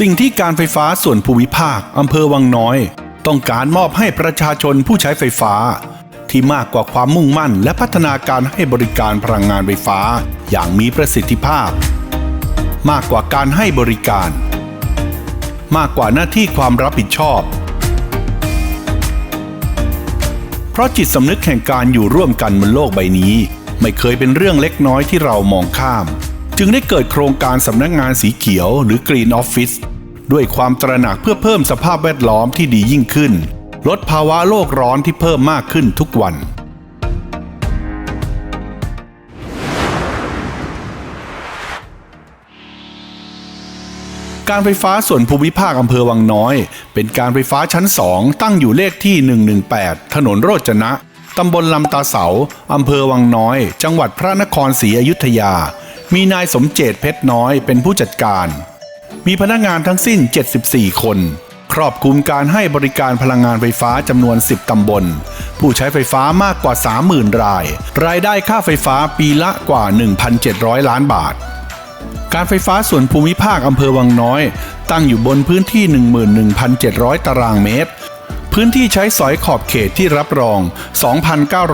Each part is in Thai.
สิ่งที่การไฟฟ้าส่วนภูมิภาคอำเภอวังน้อย ต้องการมอบให้ประชาชนผู้ใช้ไฟฟ้า ที่มากกว่าความมุ่งมั่น และพัฒนาการให้บริการพลังงานไฟฟ้าอย่างมีประสิทธิภาพ มากกว่าการให้บริการ มากกว่าหน้าที่ความรับผิดชอบ เพราะจิตสำนึกแห่งการอยู่ร่วมกันบนโลกใบนี้ ไม่เคยเป็นเรื่องเล็กน้อยที่เรามองข้าม จึงได้เกิดโครงการสำนักงานสีเขียวหรือ Green Office ด้วยความตระหนักเพื่อเพิ่มสภาพแวดล้อมที่ดียิ่งขึ้น ลดภาวะโลกร้อนที่เพิ่มมากขึ้นทุกวัน การไฟฟ้าส่วนภูมิภาคอำเภอวังน้อย เป็นการไฟฟ้าชั้น2ตั้งอยู่เลขที่ 118 ถนนโรจนะตำบลลำตาเสา อำเภอวังน้อย จังหวัดพระนครศรีอยุธยา มีนายสมเจตเพชรน้อยเป็นผู้จัดการ มีพนักงานทั้งสิ้น 74 คน ครอบคลุมการให้บริการพลังงานไฟฟ้าจำนวน 10 ตำบล ผู้ใช้ไฟฟ้ามากกว่า 30,000 ราย รายได้ค่าไฟฟ้าปีละกว่า 1,700 ล้านบาท การไฟฟ้าส่วนภูมิภาคอำเภอวังน้อย ตั้งอยู่บนพื้นที่ 11,700 ตารางเมตร พื้นที่ใช้สอยขอบเขตที่รับรอง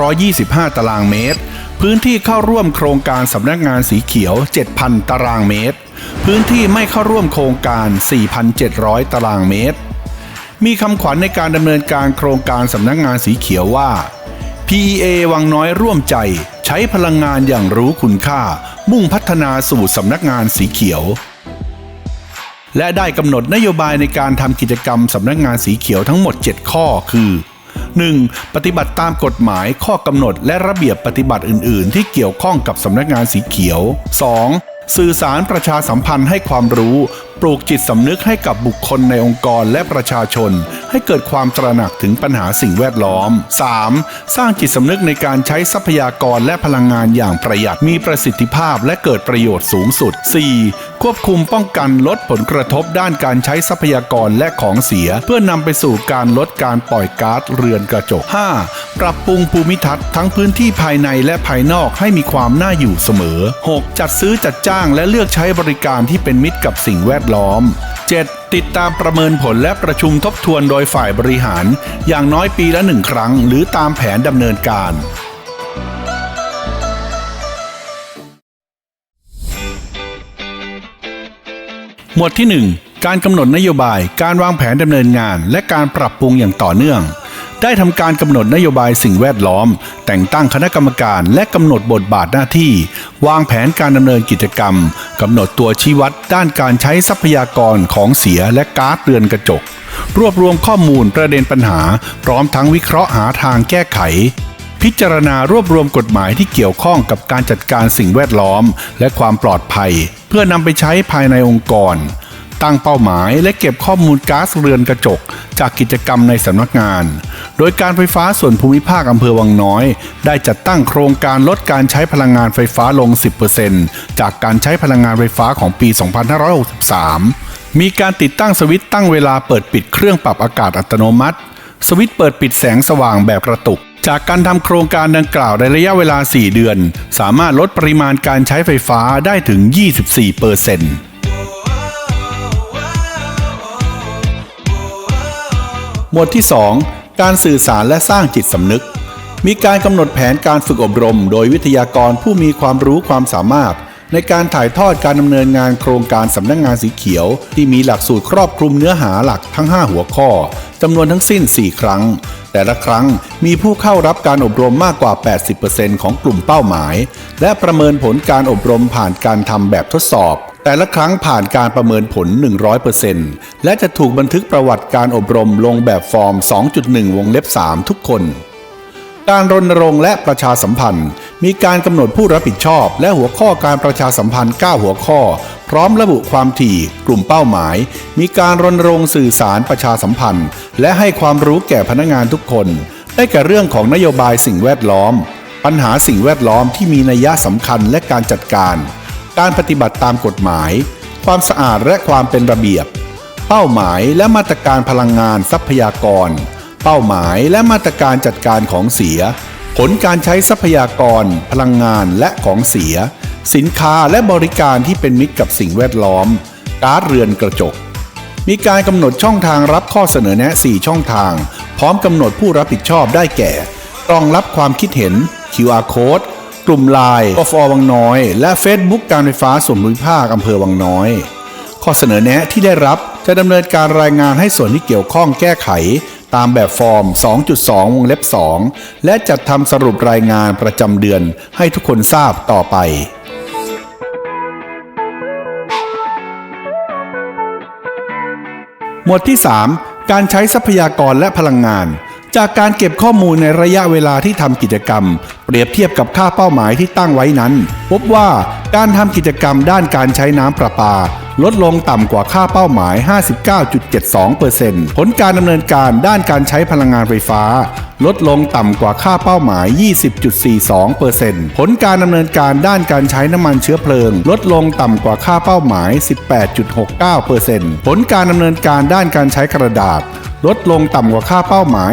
2,925 ตารางเมตร พื้นที่เข้าร่วมโครงการสำนักงานสีเขียว 7,000 ตารางเมตร พื้นที่ไม่เข้าร่วมโครงการ 4,700 ตารางเมตร มีคำขวัญในการดำเนินการโครงการสำนักงานสีเขียวว่า PEA วังน้อยร่วมใจ ใช้พลังงานอย่างรู้คุณค่า มุ่งพัฒนาสู่สำนักงานสีเขียว และได้กำหนดนโยบายในการทำกิจกรรมสำนักงานสีเขียวทั้งหมด 7 ข้อคือ 1. ปฏิบัติตามกฎหมายข้อกำหนดและระเบียบปฏิบัติอื่น ๆ ที่เกี่ยวข้องกับสำนักงานสีเขียว 2. สื่อสารประชาสัมพันธ์ให้ความรู้ ปลูกจิตสำนึกให้กับบุคคลในองค์กรและประชาชน ให้เกิดความตระหนักถึงปัญหาสิ่งแวดล้อม 3. สร้างจิตสำนึกในการใช้ทรัพยากรและพลังงานอย่างประหยัดมีประสิทธิภาพและเกิดประโยชน์สูงสุด 4. ควบคุมป้องกันลดผลกระทบด้านการใช้ทรัพยากรและของเสีย เพื่อนำไปสู่การลดการปล่อยก๊าซเรือนกระจก 5. ปรับปรุงภูมิทัศน์ทั้งพื้นที่ภายในและภายนอกให้มีความน่าอยู่เสมอ 6. จัดซื้อจัดจ้างและเลือกใช้บริการที่เป็นมิตรกับสิ่งแวดล้อม 7. ติดตามประเมินผลและประชุมทบทวนโดยฝ่ายบริหาร อย่างน้อยปีละหนึ่งครั้ง หรือตามแผนดำเนินการ หมวดที่ 1 การกำหนดนโยบาย การวางแผนดำเนินงาน และการปรับปรุงอย่างต่อเนื่อง ได้ทำการกำหนดนโยบายสิ่งแวดล้อม แต่งตั้งคณะกรรมการและกำหนดบทบาทหน้าที่ วางแผนการดำเนินกิจกรรมกำหนดตัวชี้วัดด้านการใช้ทรัพยากรของเสียและก๊าซเรือนกระจก รวบรวมข้อมูลประเด็นปัญหา พร้อมทั้งวิเคราะห์หาทางแก้ไขพิจารณารวบรวมกฎหมายที่เกี่ยวข้องกับการจัดการสิ่งแวดล้อม และความปลอดภัย เพื่อนำไปใช้ภายในองค์กร ตั้งเป้าหมายและเก็บข้อมูลก๊าซเรือนกระจก จากกิจกรรมในสำนักงาน โดยการไฟฟ้าส่วนภูมิภาคอำเภอวังน้อย ได้จัดตั้งโครงการลดการใช้พลังงานไฟฟ้าลง 10%จากการใช้พลังงานไฟฟ้าของปี 2563 มีการติดตั้งสวิตช์ตั้งเวลาเปิดปิดเครื่องปรับอากาศอัตโนมัติ สวิตช์เปิดปิดแสงสว่างแบบกระตุกจากการทำโครงการดังกล่าวในระยะเวลา 4 เดือน สามารถลดปริมาณการใช้ไฟฟ้าได้ถึง 24%เปอร์เซ็นต์ หมวดที่ 2 การสื่อสารและสร้างจิตสำนึก มีการกำหนดแผนการฝึกอบรม โดยวิทยากรผู้มีความรู้ความสามารถ ในการถ่ายทอดการดำเนินงานโครงการสำนักงงานสีเขียว ที่มีหลักสูตรครอบคลุมเนื้อหาหลักทั้ง 5 หัวข้อจำนวนทั้งสิ้น 4 ครั้ง แต่ละครั้งมีผู้เข้ารับการอบรมมากกว่า 80%ของกลุ่มเป้าหมาย และประเมินผลการอบรมผ่านการทำแบบทดสอบ แต่ละครั้งผ่านการประเมินผล 100%และจะถูกบันทึกประวัติการอบรมลงแบบฟอร์ม 2.1 วงเล็บ 3 ทุกคน การรณรงค์และประชาสัมพันธ์ มีการกำหนดผู้รับผิดชอบ และหัวข้อการประชาสัมพันธ์ 9 หัวข้อ พร้อมระบุความถี่ กลุ่มเป้าหมาย มีการรณรงค์สื่อสารประชาสัมพันธ์ และให้ความรู้แก่พนักงานทุกคน ได้แก่เรื่องของนโยบายสิ่งแวดล้อม ปัญหาสิ่งแวดล้อมที่มีนัยยะสำคัญและการจัดการ การปฏิบัติตามกฎหมาย ความสะอาดและความเป็นระเบียบ เป้าหมายและมาตรการพลังงานทรัพยากร เป้าหมายและมาตรการจัดการของเสีย ผลการใช้ทรัพยากร พลังงานและของเสีย สินค้าและบริการที่เป็นมิตรกับสิ่งแวดล้อม กาซเรือนกระจก มีการกำหนดช่องทางรับข้อเสนอแนะ 4 ช่องทาง พร้อมกำหนดผู้รับผิดชอบได้แก่กล่องรับความคิดเห็น QR Code กลุ่มไลน์กฟวังน้อย และ Facebook การไฟฟ้าส่วนภูมิภาคอำเภอวังน้อย ข้อเสนอแนะที่ได้รับจะดำเนินการรายงานให้ส่วนที่เกี่ยวข้องแก้ไข ตามแบบฟอร์ม 2.2 วงเล็บ 2 และจัดทำสรุปรายงานประจำเดือนให้ทุกคนทราบต่อไปหมวดที่ 3 การใช้ทรัพยากรและพลังงาน จากการเก็บข้อมูลในระยะเวลาที่ทำกิจกรรม เปรียบเทียบกับค่าเป้าหมายที่ตั้งไว้นั้น พบว่าการทำกิจกรรมด้านการใช้น้ำประปา ลดลงต่ำกว่าค่าเป้าหมาย 59.72%ผลการดำเนินการด้านการใช้พลังงานไฟฟ้า ลดลงต่ำกว่าค่าเป้าหมาย 20.42%ผลการดำเนินการด้านการใช้น้ำมันเชื้อเพลิง ลดลงต่ำกว่าค่าเป้าหมาย 18.69%ผลการดำเนินการด้านการใช้กระดาษ ลดลงต่ำกว่าค่าเป้าหมาย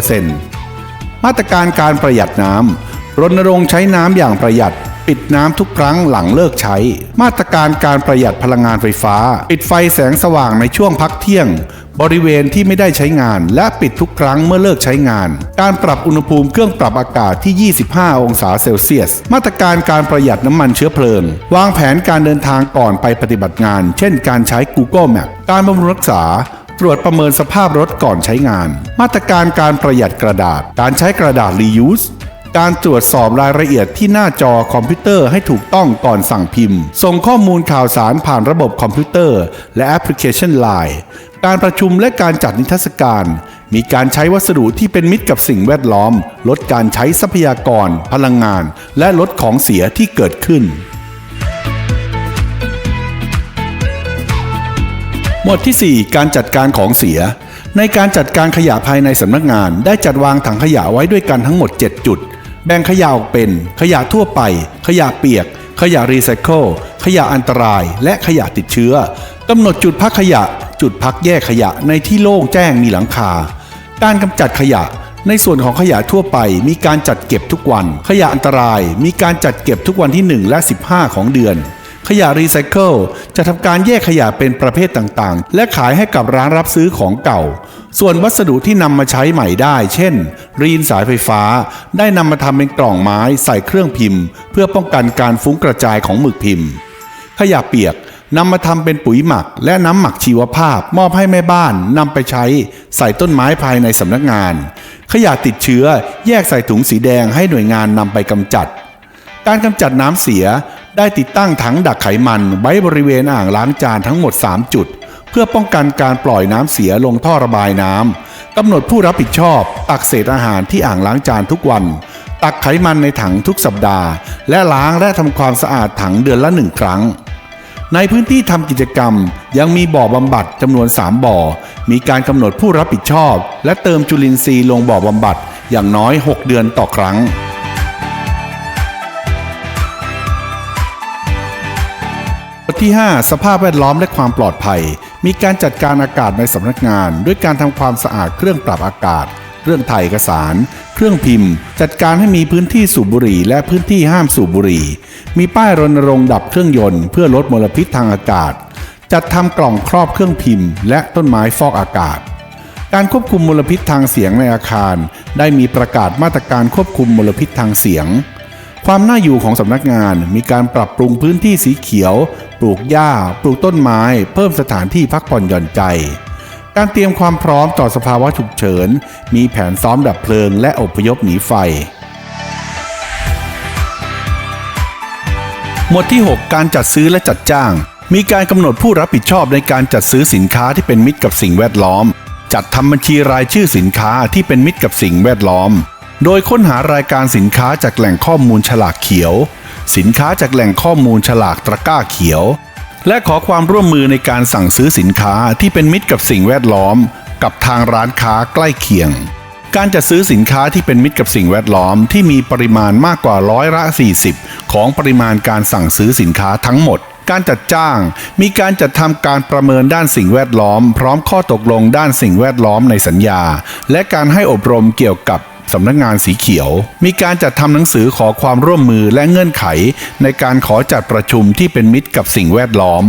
41.30%มาตรการการประหยัดน้ำรณรงค์ใช้น้ำอย่างประหยัด ปิดน้ำทุกครั้งหลังเลิกใช้ มาตรการการประหยัดพลังงานไฟฟ้า ปิดไฟแสงสว่างในช่วงพักเที่ยง บริเวณที่ไม่ได้ใช้งาน และปิดทุกครั้งเมื่อเลิกใช้งาน การปรับอุณหภูมิเครื่องปรับอากาศที่ 25 องศาเซลเซียส มาตรการการประหยัดน้ำมันเชื้อเพลิง วางแผนการเดินทางก่อนไปปฏิบัติงาน เช่น การใช้ Google Map การบำรุงรักษาตรวจประเมินสภาพรถก่อนใช้งาน มาตรการการประหยัดกระดาษ การใช้กระดาษ reuse การตรวจสอบรายละเอียดที่หน้าจอคอมพิวเตอร์ให้ถูกต้องก่อนสั่งพิมพ์ ส่งข้อมูลข่าวสารผ่านระบบคอมพิวเตอร์ และแอปพลิเคชัน Line การประชุมและการจัดนิทรรศการ มีการใช้วัสดุที่เป็นมิตรกับสิ่งแวดล้อม ลดการใช้ทรัพยากร พลังงาน และลดของเสียที่เกิดขึ้น หมวดที่ 4 การจัดการของเสียในการจัดการขยะภายในสำนักงาน ได้จัดวางถังขยะไว้ด้วยกันทั้งหมด 7 จุด แบ่งขยะออกเป็น ขยะทั่วไป ขยะเปียก ขยะรีไซเคิลขยะอันตราย และขยะติดเชื้อกำหนดจุดพักขยะ จุดพักแยกขยะในที่โล่งแจ้งมีหลังคา การกำจัดขยะในส่วนของขยะทั่วไปมีการจัดเก็บทุกวัน ขยะอันตรายมีการจัดเก็บทุกวันที่ 1 และ 15 ของเดือน ขยะรีไซเคิลจะทำการแยกขยะเป็นประเภทต่างๆ และขายให้กับร้านรับซื้อของเก่า ส่วนวัสดุที่นำมาใช้ใหม่ได้ เช่น รีนสายไฟฟ้า ได้นำมาทำเป็นกล่องไม้ใส่เครื่องพิมพ์ เพื่อป้องกันการฟุ้งกระจายของหมึกพิมพ์ ขยะเปียกนำมาทำเป็นปุ๋ยหมัก และน้ำหมักชีวภาพ มอบให้แม่บ้านนำไปใช้ใส่ต้นไม้ภายในสำนักงาน ขยะติดเชื้อแยกใส่ถุงสีแดงให้หน่วยงานนำไปกำจัด การกำจัดน้ำเสียได้ติดตั้งถังดักไขมันไว้บริเวณอ่างล้างจานทั้งหมด 3 จุด เพื่อป้องกันการปล่อยน้ำเสียลงท่อระบายน้ำกำหนดผู้รับผิดชอบ ตักเศษอาหารที่อ่างล้างจานทุกวัน ตักไขมันในถังทุกสัปดาห์ และล้างและทำความสะอาดถังเดือนละหนึ่งครั้ง ในพื้นที่ทำกิจกรรม ยังมีบ่อบำบัดจำนวน 3 บ่อ มีการกำหนดผู้รับผิดชอบ และเติมจุลินทรีย์ลงบ่อบำบัดอย่างน้อย 6 เดือนต่อครั้งบทที่ 5 สภาพแวดล้อมและความปลอดภัย มีการจัดการอากาศในสำนักงาน ด้วยการทำความสะอาดเครื่องปรับอากาศ เครื่องถ่ายเอกสาร เครื่องพิมพ์ จัดการให้มีพื้นที่สูบบุหรี่ และพื้นที่ห้ามสูบบุหรี่ มีป้ายรณรงค์ดับเครื่องยนต์เพื่อลดมลพิษทางอากาศ จัดทำกล่องครอบเครื่องพิมพ์ และต้นไม้ฟอกอากาศ การควบคุมมลพิษทางเสียงในอาคาร ได้มีประกาศมาตรการควบคุมมลพิษทางเสียง ความน่าอยู่ของสำนักงานมีการปรับปรุงพื้นที่สีเขียว ปลูกหญ้า ปลูกต้นไม้ เพิ่มสถานที่พักผ่อนหย่อนใจ การเตรียมความพร้อมต่อสภาวะฉุกเฉิน มีแผนซ้อมดับเพลิงและอพยพหนีไฟ หมวดที่ 6 การจัดซื้อและจัดจ้าง มีการกำหนดผู้รับผิดชอบในการจัดซื้อสินค้าที่เป็นมิตรกับสิ่งแวดล้อม จัดทำบัญชีรายชื่อสินค้าที่เป็นมิตรกับสิ่งแวดล้อม โดยค้นหารายการสินค้าจากแหล่งข้อมูลฉลากเขียว สินค้าจากแหล่งข้อมูลฉลากตะกร้าเขียว และขอความร่วมมือในการสั่งซื้อสินค้าที่เป็นมิตรกับสิ่งแวดล้อม กับทางร้านค้าใกล้เคียง การจัดซื้อสินค้าที่เป็นมิตรกับสิ่งแวดล้อมที่มีปริมาณมากกว่าร้อยละ 40 ของปริมาณการสั่งซื้อสินค้าทั้งหมดการจัดจ้างมีการจัดทำการประเมินด้านสิ่งแวดล้อม พร้อมข้อตกลงด้านสิ่งแวดล้อมในสัญญา และการให้อบรมเกี่ยวกับ สำนักงานสีเขียว มีการจัดทำหนังสือขอความร่วมมือและเงื่อนไข ในการขอจัดประชุมที่เป็นมิตรกับสิ่งแวดล้อม